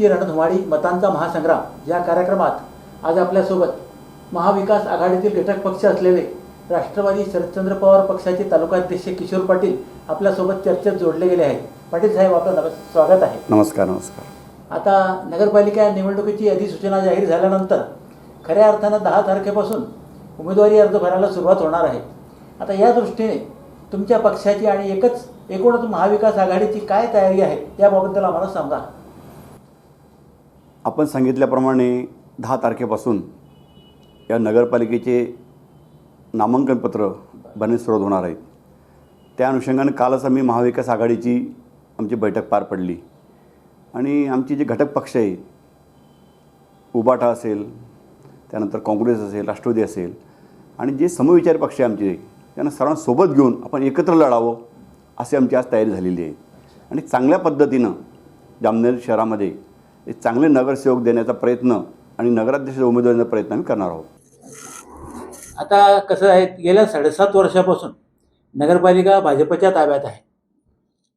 निवडणुकीची रणधुमाळी मतांचा महासंग्राम या कार्यक्रमात आज आपल्यासोबत महाविकास आघाडीतील घटक पक्ष असलेले राष्ट्रवादी शरदचंद्र पवार पक्षाचे तालुकाध्यक्ष किशोर पाटील आपल्यासोबत चर्चेत जोडले गेले आहेत. पाटील साहेब आपलं स्वागत आहे. नमस्कार नमस्कार. आता नगरपालिका निवडणुकीची अधिसूचना जाहीर झाल्यानंतर खऱ्या अर्थानं दहा तारखेपासून उमेदवारी अर्ज भरायला सुरुवात होणार आहे. आता या दृष्टीने तुमच्या पक्षाची आणि एकच एकूणच महाविकास आघाडीची काय तयारी आहे त्याबाबद्दल आम्हाला सांगा. आपण सांगितल्याप्रमाणे दहा तारखेपासून या नगरपालिकेचे नामांकनपत्र भरण्यास सुरुवात होणार आहेत. त्या अनुषंगाने कालच आम्ही महाविकास आघाडीची आमची बैठक पार पडली. आणि आमची जे घटक पक्ष आहे उबाटा असेल त्यानंतर काँग्रेस असेल राष्ट्रवादी असेल आणि जे समविचारी पक्ष आहे आमचे त्यांना सर्वांना सोबत घेऊन आपण एकत्र लढावं अशी आमची आज तयारी झालेली आहे. आणि चांगल्या पद्धतीनं जामनेर शहरामध्ये एक चांगले नगरसेवक देण्याचा प्रयत्न आणि नगराध्यक्ष उमेदवारांचा प्रयत्न आम्ही करणार आहोत. आता कसं आहे गेल्या साडेसात वर्षापासून नगरपालिका भाजपच्या ताब्यात आहे.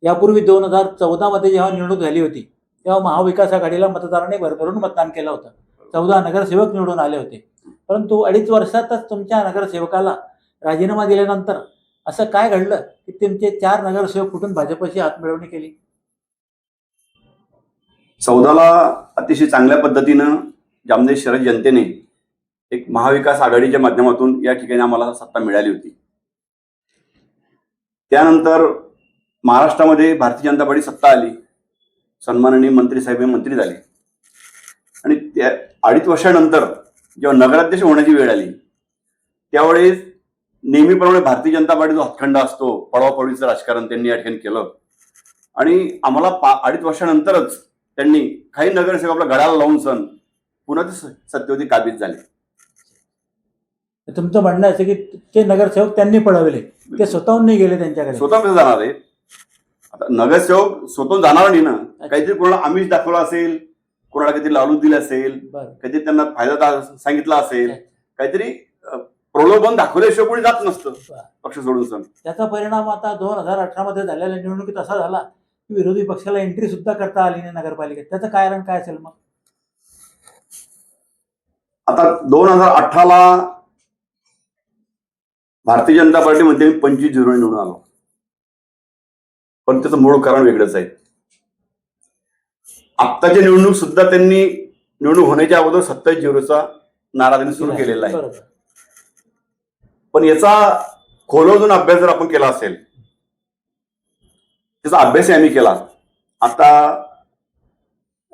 यापूर्वी दोन हजार चौदामध्ये जेव्हा निवडणूक झाली होती तेव्हा महाविकास आघाडीला मतदारांनी भरभरून मतदान केलं होतं. चौदा नगरसेवक निवडून आले होते. परंतु अडीच वर्षातच तुमच्या नगरसेवकाला राजीनामा दिल्यानंतर असं काय घडलं की तुमचे चार नगरसेवक कुठून भाजपची हातमिळवणी केली? चौदाला अतिशय चांगल्या पद्धतीनं जामनेर शहर जनतेने एक महाविकास आघाडीच्या माध्यमातून या ठिकाणी आम्हाला सत्ता मिळाली होती. त्यानंतर महाराष्ट्रामध्ये भारतीय जनता पार्टी सत्ता आली. सन्माननीय मंत्री साहेब हे मंत्री झाले. आणि त्या अडीच वर्षानंतर जेव्हा नगराध्यक्ष होण्याची वेळ आली त्यावेळेस नेहमीप्रमाणे भारतीय जनता पार्टी जो हातखंडा असतो पळवापळीचं राजकारण त्यांनी या ठिकाणी केलं. आणि आम्हाला पा अडीच वर्षानंतरच त्यांनी काही नगरसेवक आपला गळाला लावून सण. पुन्हा ते सत्यवती काबीज झाले. तुमचं म्हणणं असं की ते नगरसेवक त्यांनी पळवले. ते स्वतःहून नाही गेले त्यांच्याकडे. स्वतः कसं जाणार आहे. आता नगरसेवक स्वतः जाणार नाही ना. काहीतरी कोणाला आमिष दाखवला असेल कोणाला काहीतरी लालूच दिलं असेल काहीतरी त्यांना फायदा सांगितला असेल काहीतरी प्रलोभन दाखवल्याशिवाय कोणी जात नसतं. पक्ष सोडून सण. त्याचा परिणाम आता दोन हजार अठरा मध्ये झालेल्या निवडणुकीत असा झाला की विरोधी पक्षाला एंट्री सुद्धा करता आली नाही नगरपालिकेत. त्याचं कारण काय असेल मग? आता दोन हजार अठराला भारतीय जनता पार्टी म्हणते मी पंचवीस झिरो निवडून आलो. पण त्याचं मूळ कारण वेगळंच आहे. आत्ताची निवडणूक सुद्धा त्यांनी निवडणूक होण्याच्या अगोदर सत्तावीस झिरोचा नारा त्यांनी सुरू केलेला आहे. पण याचा खोलवून अभ्यास जर आपण केला असेल त्याचा अभ्यासही आम्ही केला. आता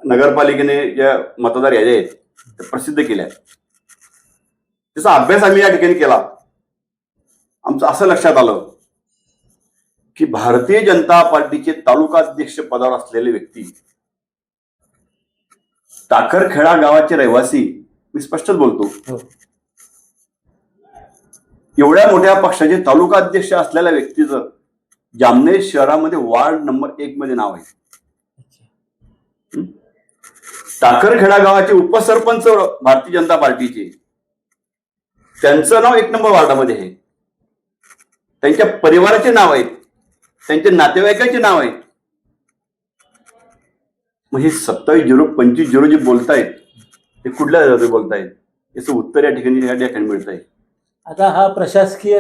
नगरपालिकेने ज्या मतदार याद्या आहेत त्या प्रसिद्ध केल्या त्याचा अभ्यास आम्ही या ठिकाणी केला. आमचं असं लक्षात आलं की भारतीय जनता पार्टीचे तालुका अध्यक्ष पदावर असलेले व्यक्ती टाकरखेडा गावाचे रहिवासी मी स्पष्टच बोलतो. हो. एवढ्या मोठ्या पक्षाचे तालुका अध्यक्ष असलेल्या व्यक्तीचं जामनेर शहरामध्ये वार्ड नंबर एक मध्ये नाव आहे. टाकरखेडा गावाचे उपसरपंच भारतीय जनता पार्टीचे. त्यांचं नाव एक नंबर वार्डामध्ये आहे. त्यांच्या परिवाराचे नाव आहेत. त्यांच्या नातेवाईकाचे नाव आहेत. मग हे सत्तावीस झिरो पंचवीस झिरो जे बोलतायत ते कुठल्या बोलतायत? याचं उत्तर या ठिकाणी या ठिकाणी मिळत आहे आता हा प्रशासकीय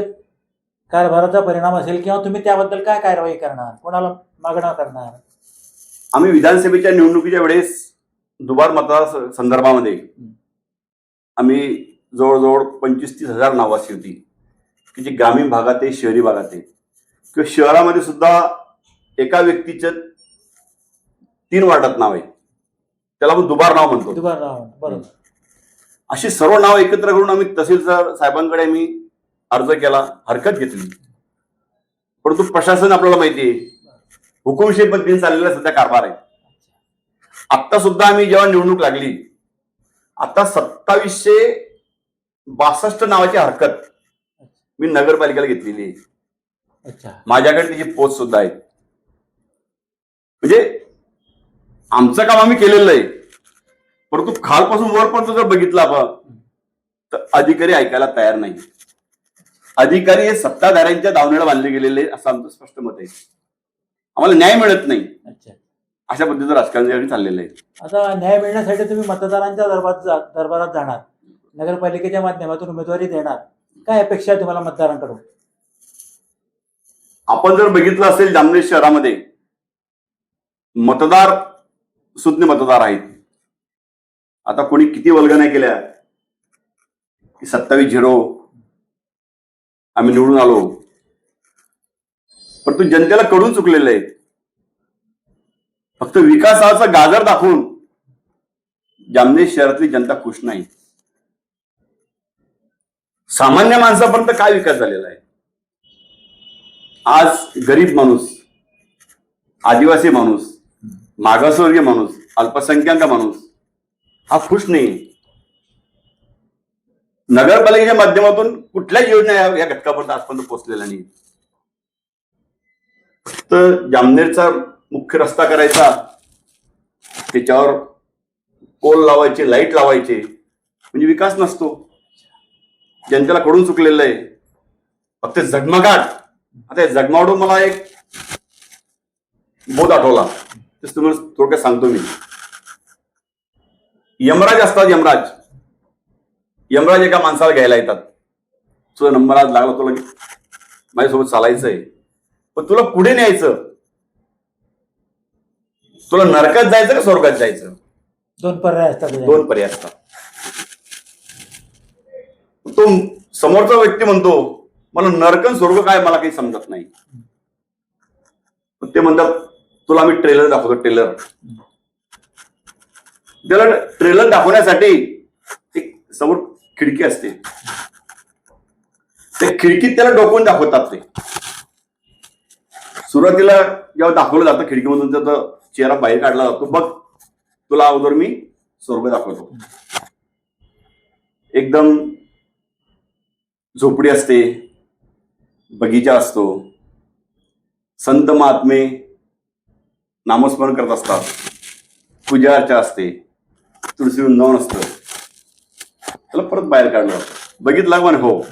कारभाराचा परिणाम असेल किंवा तुम्ही त्याबद्दल काय कारवाई करणार? कोणाला मागणं करणार? आम्ही विधानसभेच्या निवडणुकीच्या वेळेस दुबार मतदार संदर्भामध्ये आम्ही जवळजवळ पंचवीस तीस हजार नावासी होती. की जी ग्रामीण भागात आहे शहरी भागात आहे. किंवा शहरामध्ये सुद्धा एका व्यक्तीचं तीन वार्डात नाव आहे. त्याला आपण दुबार नाव म्हणतो. दुबार राव बरोबर. अशी सर्व नाव एकत्र करून आम्ही तहसीलदार साहेबांकडे आम्ही अर्ज केला हरकत घेतली. परंतु प्रशासन आपल्याला माहिती आहे हुकुमशाही पद्धतीने चाललेला सध्या कारभार आहे. आता सुद्धा आम्ही जेव्हा निवडणूक लागली आता सत्तावीसशे बासष्ट नावाची हरकत मी नगरपालिकेला घेतलेली आहे. माझ्याकडे त्याची पोच सुद्धा आहे. म्हणजे आमचं काम आम्ही केलेलं आहे. परंतु खालपासून वरपर्यंत जर बघितलं आपण तर अधिकारी ऐकायला तयार नाही. अधिकारी हे सत्ताधाऱ्यांच्या दावण्याला बांधले गेलेले असं आमचं स्पष्ट मत आहे. आम्हाला न्याय मिळत नाही. अच्छा. अशा पद्धतीचं राजकारण चाललेलं आहे. आता न्याय मिळण्यासाठी तुम्ही मतदारांच्या दरबारात दरबारात जाणार. नगरपालिकेच्या माध्यमातून उमेदवारी देणार. काय अपेक्षा आहे तुम्हाला मतदारांकडून? आपण जर बघितलं असेल जामनेर शहरामध्ये मतदार सुज्ञ मतदार आहेत. आता कोणी किती वल्गना केल्या? सत्तावीस झिरो आम्ही निवडून आलो. पण तू जनतेला कडून चुकलेलं आहे. फक्त विकासाचा गाजर दाखवून जामनेर शहरातली जनता खुश नाही. सामान्य माणसापर्यंत काय विकास झालेला आहे? आज गरीब माणूस आदिवासी माणूस मागासवर्गीय माणूस अल्पसंख्याक माणूस हा खुश नाही नगरपालिकेच्या माध्यमातून कुठल्याच योजना या घटकापर्यंत आजपर्यंत पोहोचलेल्या नाही तर जामनेरचा मुख्य रस्ता करायचा त्याच्यावर पोल लावायचे लाइट लावायचे म्हणजे विकास नसतो. जनतेला कडून चुकलेलं आहे. फक्त झगमगाट आता झगमाडून मला एक बोध आठवला. तेच तुम्हाला थोडक्यात सांगतो मी. यमराज असतात यमराज. यमराज एका माणसाला घ्यायला येतात. तुझा नंबर आज लागला तुला माझ्यासोबत चालायचंय. पण तुला पुढे न्यायचं? तुला नरकात जायचं का स्वर्गात जायचं? दोन पर्याय असतात. दोन पर्याय असतात. तो समोरचा व्यक्ती म्हणतो मला नरकन स्वर्ग काय मला काही समजत नाही. ते म्हणतात तुला आम्ही ट्रेलर दाखवतो ट्रेलर त्याला ट्रेलर दाखवण्यासाठी एक समोर खिडकी असते. त्या खिडकीत त्याला डोकवून दाखवतात ते. सुरुवातीला जेव्हा दाखवलं जातं खिडकीमधून त्याचा चेहरा बाहेर काढला जातो. बघ तुला अगोदर मी स्वर्ग दाखवतो. एकदम झोपडी असते बगीचा असतो. संत महात्मे नामस्मरण करत असतात. पूजा अर्चा असते. तुळशी वृंदावन असतं. त्याला परत बाहेर काढलं बघितला बघितलं म्हणे हो.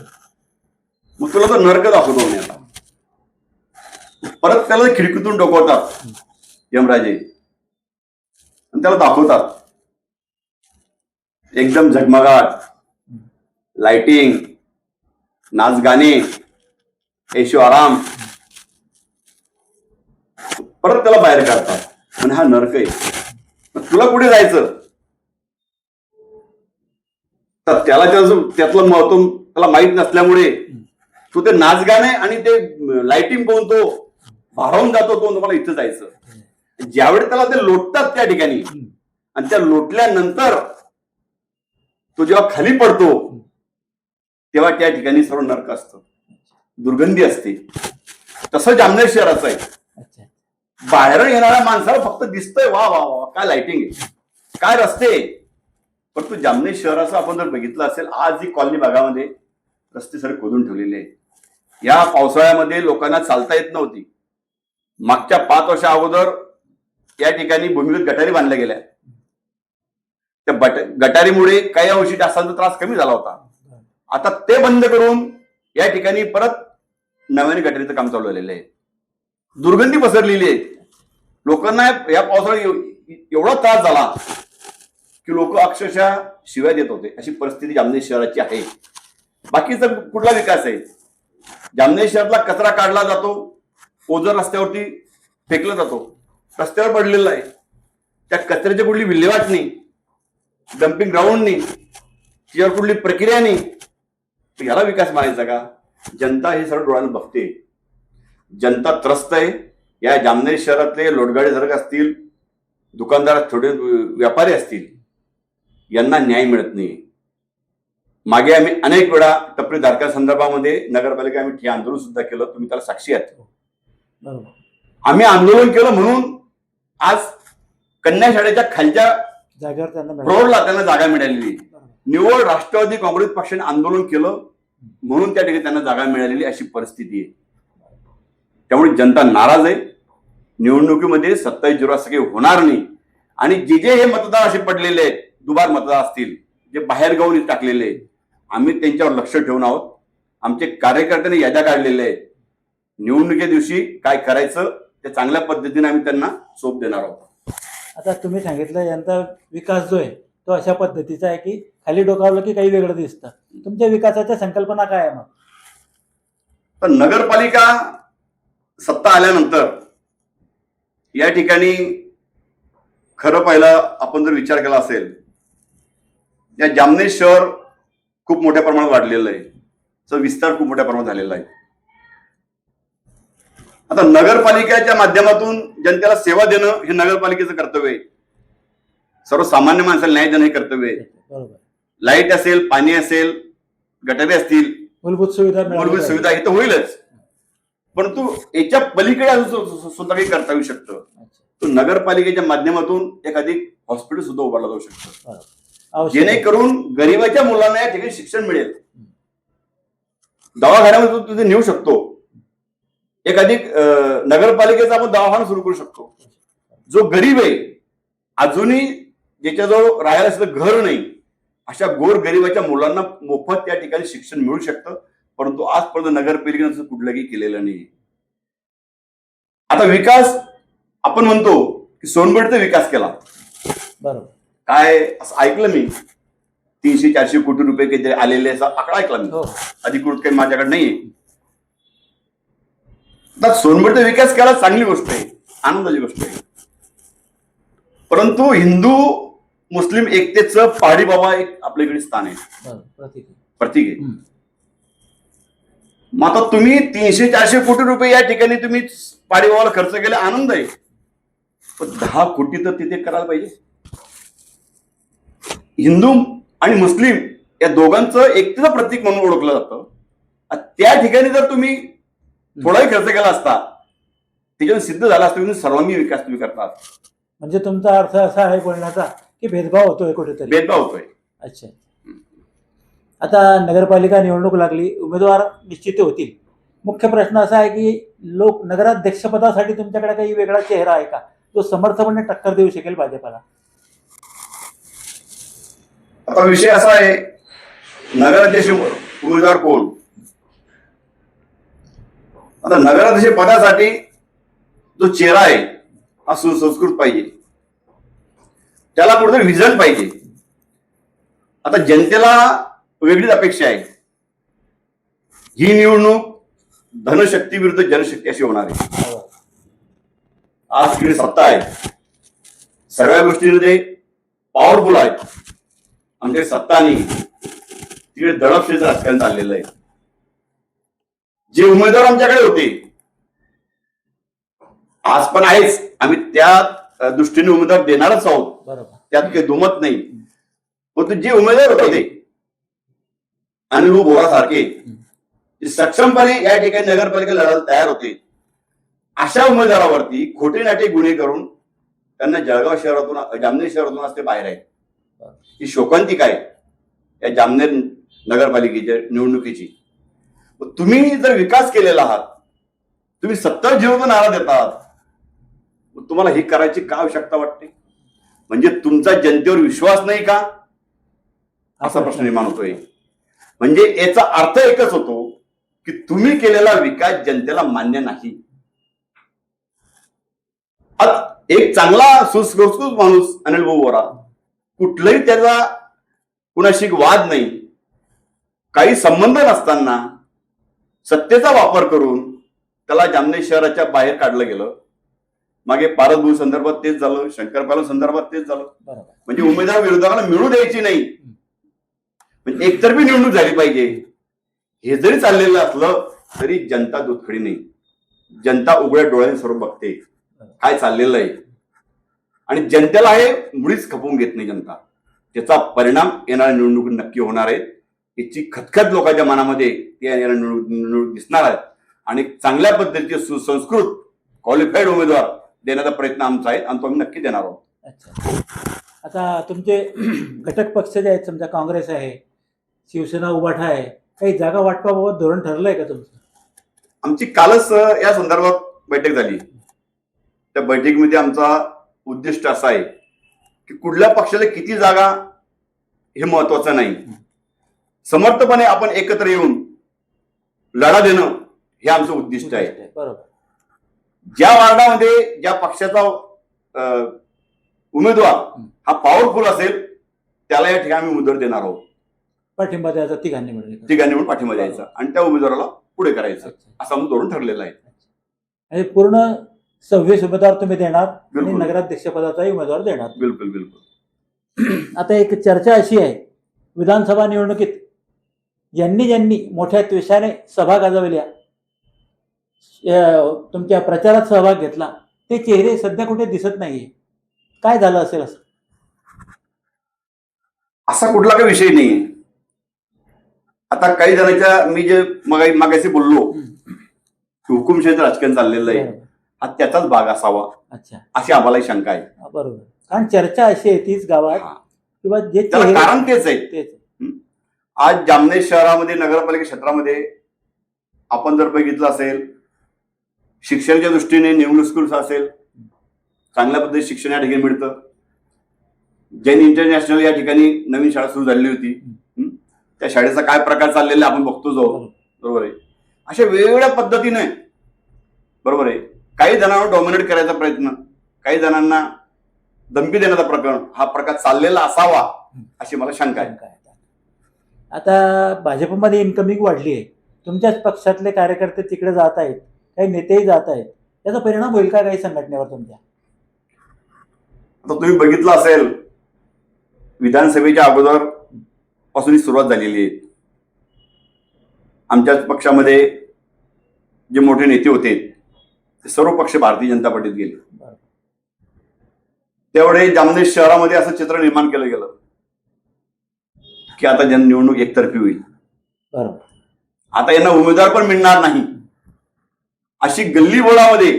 मग तुला तो नरक दाखवतो मी आता. परत त्याला खिडकीतून डोकवतात यमराजे. आणि त्याला दाखवतात. एकदम झगमगाट लाइटिंग नाच गाणे ऐशो आराम. परत त्याला बाहेर काढतात. आणि हा नरक आहे. तुला कुठे जायचं? तर त्याला त्याचं त्यातलं महत्त्व त्याला माहीत नसल्यामुळे तो ते नाच गाणे आणि ते लाइटिंग पाहून तो भारावून जातो तो मला इथं जायचं. ज्यावेळी त्याला ते लोटतात त्या ठिकाणी आणि त्या लोटल्यानंतर तो जेव्हा खाली पडतो तेव्हा त्या ठिकाणी सर्व नरक असतं. दुर्गंधी असते. तसं जामनेर शहराचं आहे. बाहेर येणाऱ्या माणसाला फक्त दिसतंय वा वा वा काय लाइटिंग आहे? काय रस्ते परंतु जामनेर शहराचं आपण जर बघितलं असेल आज ही कॉलनी भागामध्ये रस्ते सर खोदून ठेवलेले आहेत. या पावसाळ्यामध्ये लोकांना चालता येत नव्हती. मागच्या पाच वर्षा अगोदर या ठिकाणी भूमिगत गटारी बांधल्या गेल्या. त्या बट गटारीमुळे काही अंशी डासांचा त्रास कमी झाला होता. आता ते बंद करून या ठिकाणी परत नव्याने गटारीचं काम चालू झालेलं आहे. दुर्गंधी पसरलेली आहे. लोकांना या पावसाळ्यात एवढा त्रास झाला. की लोक अक्षरशः शिव्या देत होते. अशी परिस्थिती जामनेर शहराची आहे. बाकीचा कुठला विकास आहे? जामनेर शहरातला कचरा काढला जातो ओझर रस्त्यावरती फेकला जातो रस्त्यावर पडलेला आहे. त्या कचऱ्याची कुठली विल्हेवाट नाही डम्पिंग ग्राउंड नाही त्याच्यावर कुठली प्रक्रिया नाही. तर याला विकास मानायचा का? जनता हे सर्व डोळ्यानं बघते. जनता त्रस्त आहे. या जामनेर शहरातले लोटगाडे धारक असतील दुकानदार थोडे व्यापारी असतील यांना न्याय मिळत नाही. मागे आम्ही अनेक वेळा टपरी धारकांसंदर्भामध्ये नगरपालिका आम्ही ठिय्या आंदोलन सुद्धा केलं. तुम्ही त्याला साक्षी आहात. आम्ही आंदोलन केलं म्हणून आज कन्या शाळेच्या खालच्या जागेवर त्यांना जागा मिळालेली. निव्वळ राष्ट्रवादी काँग्रेस पक्षाने आंदोलन केलं म्हणून त्या ठिकाणी त्यांना जागा मिळालेली अशी परिस्थिती आहे. त्यामुळे जनता नाराज आहे. निवडणुकीमध्ये सत्तावीस असं काही होणार नाही. आणि जे जे हे मतदार असे पडलेले आहेत दुबार मतदार असतील जे बाहेर गावून टाकलेले आम्ही त्यांच्यावर लक्ष ठेवून आहोत. आमचे कार्यकर्त्यांनी याद्या काढलेल्या आहेत. निवडणुकीच्या दिवशी काय करायचं ते चांगल्या पद्धतीने आम्ही त्यांना सोप देणार आहोत. आता तुम्ही सांगितलं यांचा विकास जो आहे तो अशा पद्धतीचा आहे की खाली डोकावलं की काही वेगळं दिसतं. तुमच्या विकासाच्या संकल्पना काय आहे मग? तर नगरपालिका सत्ता आल्यानंतर या ठिकाणी खरं पाहिलं आपण जर विचार केला असेल या जामनेर शहर खूप मोठ्या प्रमाणात वाढलेलं आहे. चा विस्तार खूप मोठ्या प्रमाणात झालेला आहे. आता नगरपालिकेच्या माध्यमातून जनतेला सेवा देणं हे नगरपालिकेचं कर्तव्य आहे. सर्वसामान्य माणसाला न्याय देणं हे कर्तव्य आहे. लाइट असेल पाणी असेल गटारे असतील मूलभूत सुविधा मूलभूत. सुविधा हे तर होईलच. परंतु याच्या पलीकडे सुद्धा काही करता येऊ शकतं. नगरपालिकेच्या माध्यमातून एखादी हॉस्पिटल सुद्धा उभारला जाऊ शकतं. जेणेकरून गरिबाच्या मुलांना या ठिकाणी शिक्षण मिळेल. दवाखान्यामध्ये तू तिथे नेऊ शकतो. एखादी अं, नगरपालिकेचा आपण दवाखाना सुरू करू शकतो. जो गरीब आहे अजूनही ज्याच्याजवळ राहायला सुद्धा घर नाही अशा गोर गरिबाच्या मुलांना मोफत या ठिकाणी शिक्षण मिळू शकतं. परंतु आजपर्यंत नगरपालिकेनं असं कुठलंही केलेलं नाही. आता विकास आपण म्हणतो की सोनबडचा विकास केला. बरोबर. काय? असं ऐकलं मी. तीनशे चारशे कोटी रुपये काहीतरी आलेले असा आकडा ऐकला मी. हो. अधिकृत काही माझ्याकडे नाहीये. आता सोनबडचा विकास केला चांगली गोष्ट आहे. आनंदाची गोष्ट आहे. परंतु हिंदू मुस्लिम एकतेचं पहाडी बाबा एक आपल्याकडे स्थान आहे. प्रतीक आहे. मग आता तुम्ही तीनशे चारशे कोटी रुपये या ठिकाणी तुम्ही पहाडी बाबाला खर्च केले आनंद आहे. पण दहा कोटी तर तिथे करायला पाहिजे. हिंदू आणि मुस्लिम या दोघांचं एकतेचं प्रतीक म्हणून ओळखलं जातं. त्या ठिकाणी जर तुम्ही थोडाही खर्च केला असता त्याच्यातून सिद्ध झाला असता सर्वांगी विकास तुम्ही करतात. म्हणजे तुमचा अर्थ असा आहे बोलण्याचा की भेदभाव होतोय कुठेतरी. भेदभाव होतोय. अच्छा. आता नगरपालिका निवडणूक लागली उमेदवार निश्चित होतील. मुख्य प्रश्न असा आहे की लोक नगराध्यक्षपदासाठी तुमच्याकडे काही वेगळा चेहरा आहे का? जो समर्थपणे टक्कर देऊ शकेल भाजपाला. आता विषय असा आहे नगराध्यक्ष उमेदवार कोण? आता नगराध्यक्ष पदासाठी जो चेहरा आहे हा सुसंस्कृत पाहिजे. त्याला कुठेतरी विजन पाहिजे. आता जनतेला वेगळीच अपेक्षा आहे. ही निवडणूक धनशक्ती विरुद्ध जनशक्ती अशी होणार आहे. आज तिकडे सत्ता आहे सगळ्या गोष्टींमध्ये पॉवरफुल आहेत आमच्या सत्ता नाही तिकडे दडपशेचं राजकारण चाललेलं आहे. जे उमेदवार आमच्याकडे होते आज पण आहेच. आम्ही त्या दृष्टीने उमेदवार देणारच आहोत. त्यात काही दुमत नाही. परंतु जे उमेदवार होते अनिल बोरा सारखे जे सक्षमपणे या ठिकाणी नगरपालिका लढायला तयार होते अशा उमेदवारावरती खोटे नाटे गुन्हे करून त्यांना जळगाव शहरातून जामनेर शहरातून आज ते बाहेर आहेत. ही शोकांतिक आहे या जामनेर नगरपालिकेच्या निवडणुकीची. तुम्ही जर विकास केलेला आहात तुम्ही सत्तर जीवन नारा देत आहात तुम्हाला ही करायची का आवश्यकता वाटते? म्हणजे तुमचा जनतेवर विश्वास नाही का? असा प्रश्न निर्माण होतोय. म्हणजे याचा अर्थ एकच होतो की तुम्ही केलेला विकास जनतेला मान्य नाही. आता एक चांगला सुसंस्कृत माणूस अनिल भाऊ बोरा कुठलाही त्याचा कुणाशी वाद नाही. काही संबंध नसताना सत्तेचा वापर करून त्याला जामनेर शहराच्या बाहेर काढलं गेलं. मागे पारद भाऊ संदर्भात तेच झालं शंकर संदर्भात तेच झालं. म्हणजे उमेदवार विरोधकाला मिळू द्यायची नाही. म्हणजे एकतर्फी निवडणूक झाली पाहिजे. हे जरी चाललेलं असलं तरी जनता दुधखडी नाही. जनता उघड्या डोळ्याने सर्व बघते काय चाललेलं आहे? आणि जनतेला हे मुळीच खपवून घेत नाही जनता. त्याचा परिणाम येणाऱ्या निवडणुकीत नक्की होणार आहे. याची खतखत लोकांच्या मनामध्ये येणाऱ्या निवडणूक दिसणार आहेत आणि चांगल्या पद्धतीचे सुसंस्कृत क्वालिफाईड उमेदवार देण्याचा प्रयत्न आमचा आहे आणि तो आम्ही नक्की देणार आहोत. अच्छा. आता तुमचे घटक पक्ष जे आहेत समजा काँग्रेस आहे शिवसेना उभाठा आहे काही जागा वाटपाबाबत धोरण ठरलंय का तुमचं? आमची कालच या संदर्भात बैठक झाली. त्या बैठकीमध्ये आमचा उद्दिष्ट असा आहे की कुठल्या पक्षाला किती जागा हे महत्वाचं नाही. समर्थपणे आपण एकत्र येऊन लढा देणं हे आमचं उद्दिष्ट आहे. बरोबर. ज्या वार्डामध्ये ज्या पक्षाचा उमेदवार हा पॉवरफुल असेल त्याला या ठिकाणी आम्ही उमेदवार देणार आहोत. पाठिंबा द्यायचा तिघांनी मिळून तिघांनी म्हणून पाठिंबा द्यायचा आणि त्या उमेदवाराला पुढे करायचं. असं आमचं धोरण ठरलेलं आहे. पूर्ण सव्वीस उमेदवार तुम्ही देणार आणि बिलकुल. नगराध्यक्ष पदाचाही उमेदवार देणार. बिलकुल बिलकुल. आता एक चर्चा अशी आहे विधानसभा निवडणुकीत ज्यांनी ज्यांनी मोठ्या त्वेषाने सभा गाजवल्या अं, तुमच्या प्रचारात सहभाग घेतला ते चेहरे सध्या कुठे दिसत नाहीये. काय झालं असेल असं? असा कुठला काही विषय नाही आता काही जणांच्या मी जे मगाई मागाशी बोललो की हुकुमशाहीचं राजकारण चाललेलं आहे. बरोबर. हा त्याचाच भाग असावा. अच्छा. अशी आम्हालाही शंका आहे. हा, बरोबर. कारण चर्चा अशी आहे तीच गावात हा. किंवा जे त्याला चेहरे कारण तेच आहे. तेच आज जामनेर शहरामध्ये नगरपालिका क्षेत्रामध्ये आपण जर बघितलं असेल शिक्षणाच्या दृष्टीने निवडणूक स्कूल्स असेल चांगल्या पद्धतीने शिक्षण या ठिकाणी मिळतं. जैन इंटरनॅशनल या ठिकाणी नवीन शाळा सुरू झालेली होती. हं? त्या शाळेचा काय प्रकार चाललेला आहे आपण बघतो जो. बरोबर आहे. अशा वेगवेगळ्या पद्धतीने बरोबर आहे. काही जणांना डॉमिनेट करायचा प्रयत्न काही जणांना धमकी देण्याचा प्रकरण हा प्रकार चाललेला असावा अशी मला शंका आहे. आता भाजपमध्ये इन्कमिंग वाढली आहे. तुमच्याच पक्षातले कार्यकर्ते तिकडे जात आहेत काही नेतेही जात आहेत. त्याचा परिणाम होईल का काही संघटनेवर तुमच्या? आता तुम्ही बघितलं असेल विधानसभेच्या अगोदरपासून ही सुरुवात झालेली आहे. आमच्याच पक्षामध्ये जे मोठे नेते होते ते सर्व पक्ष भारतीय जनता पार्टीत गेले. त्यावेळी जामनेर शहरामध्ये असं चित्र निर्माण केलं गेलं. की आता जन निवडणूक एकतर्फी होईल. आता यांना उमेदवार पण मिळणार नाही. अशी गल्ली बोळामध्ये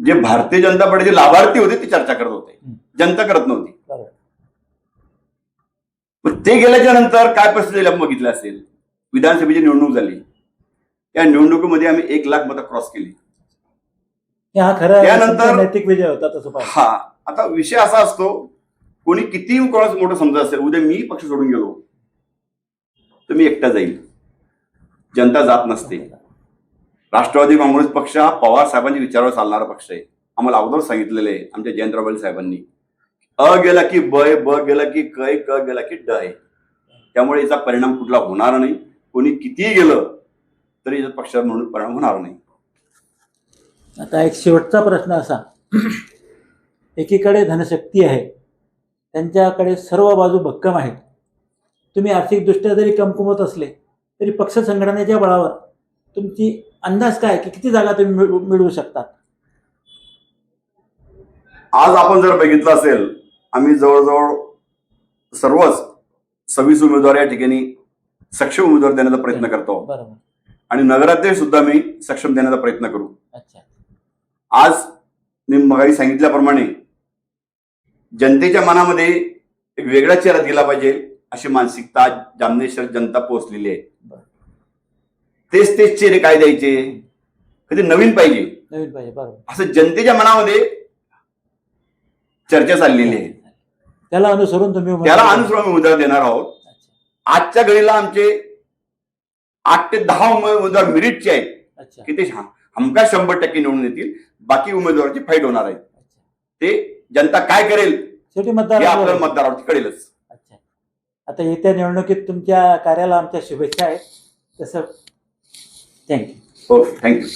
जे भारतीय जनता पार्टीचे लाभार्थी होते ते चर्चा करत होते. जनता करत नव्हती. पण ते गेल्याच्यानंतर काय परिस्थिती बघितलं असेल? विधानसभेची निवडणूक झाली. त्या निवडणुकीमध्ये आम्ही एक लाख मतं क्रॉस केली. हा खरं त्यानंतर- नैतिक विजय होता तसं हा आता विषय असा असतो कोणी कितीही कोणाचं मोठं समजत असेल उद्या मी पक्ष सोडून गेलो तर मी एकटा जाईल. जनता जात नसते. राष्ट्रवादी काँग्रेस पक्ष हा पवार साहेबांच्या विचारावर चालणारा पक्ष आहे. आम्हाला अगोदर सांगितलेलं आहे आमच्या जयंतराव साहेबांनी. अ गेला की ब ब गेला की क आहे, क गेला की ड आहे. त्यामुळे याचा परिणाम कुठला होणार नाही. कोणी कितीही गेलं तरी याचा पक्षावर म्हणून परिणाम होणार नाही. आता एक शेवटचा प्रश्न असा. एकीकडे धनशक्ती आहे. त्यांच्याकडे सर्व बाजू भक्कम आहेत. तुम्ही आर्थिकदृष्ट्या जरी कमकुमत असले तरी पक्ष संघटनेच्या बळावर तुमची अंदाज काय? की किती जागा तुम्ही मिळवू शकतात? आज आपण जर बघितलं असेल आम्ही जवळजवळ सर्वच सव्वीस उमेदवार या ठिकाणी सक्षम उमेदवार देण्याचा प्रयत्न करतो. बरोबर. आणि नगराध्यक्ष सुद्धा मी सक्षम देण्याचा प्रयत्न करू. आज मी मगाही सांगितल्याप्रमाणे जनतेच्या मनामध्ये एक वेगळा चेहरा दिला पाहिजे अशी मानसिकता जामनेश्वर जनता पोहोचलेली आहे. तेच तेच चेहरे काय द्यायचे? कधी नवीन पाहिजे. नवीन पाहिजे बरोबर. असं जनतेच्या मनामध्ये चर्चा चाललेली आहे. त्याला अनुसरून तुम्ही त्याला अनुसरून उमेदवार देणार आहोत. आजच्या घडीला आमचे आठ ते दहा उमे- उमेदवार मेरिटचे आहेत. अच्छा. की ते हम- हमखास शंभर टक्के निवडून येतील. बाकी उमेदवाराची फाईट होणार आहे. ते जनता काय करेल? शेवटी मतदार आपल्याला मतदारावरती कळेलच. अच्छा. आता येत्या निवडणुकीत तुमच्या कार्याला आमच्या शुभेच्छा आहेत. तसं थँक्यू हो थँक्यू